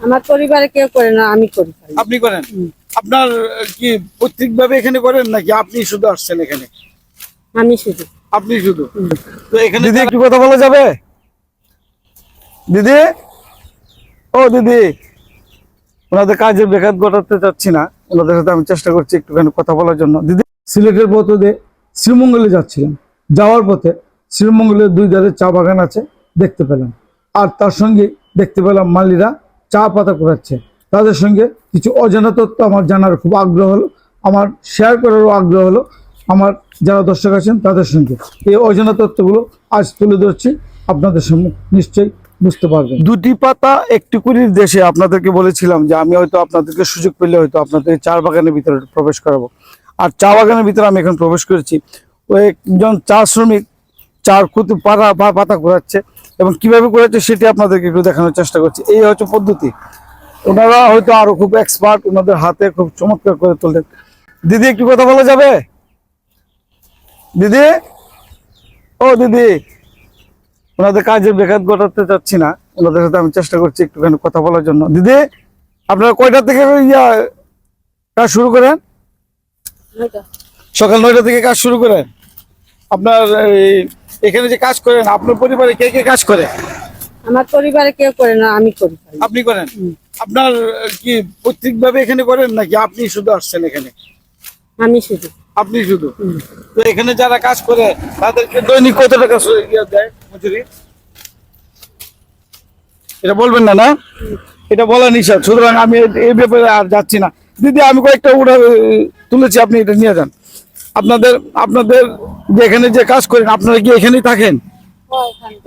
আমার পরিবারে কেউ করে না আমি করি। আপনি করেন? আপনার কি পৈতৃক ভাবে এখানে করেন নাকি আপনি শুধু আসছেন এখানে? আমি শুধু। আপনি শুধু? তো এখানে দিদি একটু কথা বলা যাবে? দিদি? ও দিদি। ওনাদের কাজে বেকার ঘটাতে চাচ্ছি না। ওনাদের সাথে আমি চেষ্টা করছি একটুখানি কথা বলার জন্য। দিদি? সিলেটের পথে দিয়ে শ্রীমঙ্গলে যাচ্ছিলাম। যাওয়ার পথে শ্রীমঙ্গলের দুই ধারে চা বাগান আছে দেখতে পেলাম। আর তার সঙ্গে দেখতে পেলাম মালিরা চা পাতা করাচ্ছে। তাদের সঙ্গে কিছু অজানা তথ্য আমার জানার খুব আগ্রহ হলো। আমার শেয়ার করারও আগ্রহ হলো। আমার যারা দর্শক আছেন, তাদের সঙ্গে এই অজানা তথ্যগুলো আজ তুলে ধরছি। আপনাদের সামনে নিশ্চয়ই বুঝতে পারবেন। দুটি পাতা একটি কুড়ির দেশে আপনাদেরকে বলেছিলাম যে আমি হয়তো আপনাদেরকে সুযোগ পেলে হয়তো আপনাদেরকে চা বাগানের ভিতরে প্রবেশ করাবো। আর চা বাগানের ভিতরে আমি এখন প্রবেশ করেছি। ওই একজন চা শ্রমিক, চার কুতু পাতা পাতা করাচ্ছে। এবং কীভাবে করেছে সেটি আপনাদেরকে একটু দেখানোর চেষ্টা করছি। এই হচ্ছে পদ্ধতি। ওনারা হয়তো আরও খুব এক্সপার্ট ওনাদের হাতে খুব চমৎকার করে তোলেন। দিদি একটু কথা বলা যাবে? দিদি? ও দিদি ওনাদের কাজের বেকার ঘটাতে চাচ্ছি না। ওনাদের সাথে আমি চেষ্টা করছি একটুখানি কথা বলার জন্য। দিদি আপনারা কয়টা থেকে ইয়া কাজ শুরু করেন? সকাল নয়টা থেকে কাজ শুরু করেন? আপনার এই, এখানে যে কাজ করেন আপনার পরিবারে কে কে কাজ করে? আমার পরিবারে কেউ করে না আমি করি। আপনি করেন? আপনার কি পৈতৃক ভাবে এখানে করেন নাকি আপনি শুধু আসছেন এখানে? আমি শুধু। আপনি শুধু? তো এখানে যারা কাজ করে তাদেরকে দৈনিক কত টাকা দেয় মজুরি? এটা বলবেন না না? এটা বলা নিষেধ। সুতরাং আমি এই ব্যাপারে আর যাচ্ছি না। দিদি আমি কয়েকটা উড়া তুলেছি আপনি এটা নিয়ে যান। আপনাদের আপনাদের যে এখানে যে কাজ করেন আপনারা কি এখানেই থাকেন?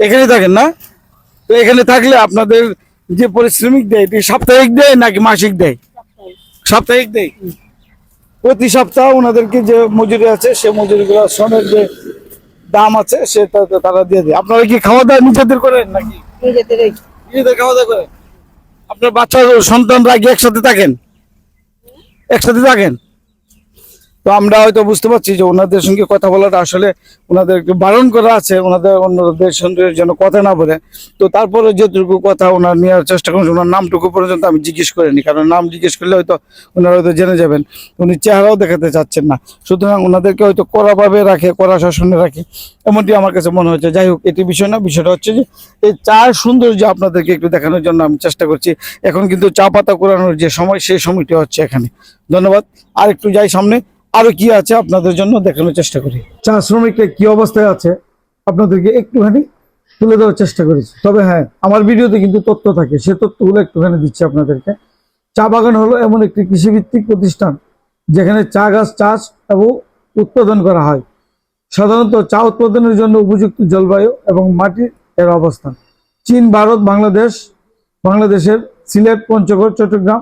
এখানেই থাকেন না? তো এখানে থাকলে আপনাদের যে পরিশ্রমিক দেয় এটি সাপ্তাহিক দেয় নাকি মাসিক দেয়? সাপ্তাহিক দেয়। প্রতি সপ্তাহ ওনাদেরকে যে মজুরি আছে সে মজুরিগুলো শ্রমের যে দাম আছে সেটা তো তারা দিয়ে দেয়। আপনারা কি খাওয়া দাওয়া নিজেদের করেন নাকি? নিজেদের নিজেদের খাওয়া দাওয়া করেন? আপনার বাচ্চা সন্তানরা কি একসাথে থাকেন? একসাথে থাকেন? তো আমরা হয়তো বুঝতে পারছি যে ওনাদের সঙ্গে কথা বলাটা আসলে ওনাদের বারণ করা আছে, ওনাদের, অন্যদের সঙ্গে যেন কথা না বলে। তো তারপরে যেটুকু কথা ওনার নেওয়ার চেষ্টা করছেন ওনার নামটুকু পর্যন্ত আমি জিজ্ঞেস করিনি কারণ নাম জিজ্ঞেস করলে হয়তো ওনারা হয়তো জেনে যাবেন, উনি চেহারাও দেখাতে চাচ্ছেন না। সুতরাং ওনাদেরকে হয়তো কড়াভাবে রাখে, কড়া শাসনে রাখে, এমনটি আমার কাছে মনে হচ্ছে যাই হোক, এটি বিষয় না, বিষয়টা হচ্ছে যে এই চার সৌন্দর্য আপনাদেরকে একটু দেখানোর জন্য আমি চেষ্টা করছি। এখন কিন্তু চা পাতা কোরানোর যে সময়, সেই সময়টি হচ্ছে এখানে। ধন্যবাদ। আর একটু যাই সামনে। আরও কি আছে আপনাদের জন্য দেখানোর চেষ্টা করি। চা শ্রমিকরা কি অবস্থায় আছে আপনাদেরকে একটুখানি তুলে দেওয়ার চেষ্টা করেছি তবে হ্যাঁ আমার ভিডিওতে কিন্তু তথ্য থাকে, সে তথ্যগুলো একটুখানি দিচ্ছি আপনাদেরকে। চা বাগান হলো এমন একটি কৃষিভিত্তিক প্রতিষ্ঠান যেখানে চা গাছ চাষ এবং উৎপাদন করা হয়। সাধারণত চা উৎপাদনের জন্য উপযুক্ত জলবায়ু এবং মাটির এর অবস্থান। চীন, ভারত, বাংলাদেশ, বাংলাদেশের সিলেট, পঞ্চগড়, চট্টগ্রাম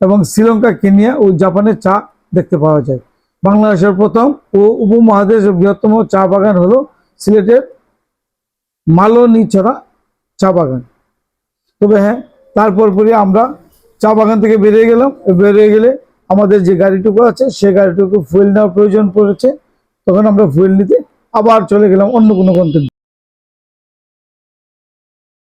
এবং শ্রীলঙ্কা, কেনিয়া ও জাপানে চা দেখতে পাওয়া যায়। বাংলাদেশের প্রথম ও উপমহাদেশের বৃহত্তম চা বাগান হলো সিলেটের মালনীছড়া চা বাগান। তবে হ্যাঁ তারপর পরে আমরা চা বাগান থেকে বেরিয়ে গেলাম। বেরিয়ে গেলে আমাদের যে গাড়িটুকু আছে, সে গাড়িটুকু ফুয়েল নেওয়ার প্রয়োজন পড়েছে। তখন আমরা ফুয়েল নিতে আবার চলে গেলাম অন্য কোনো গন্তব্যে।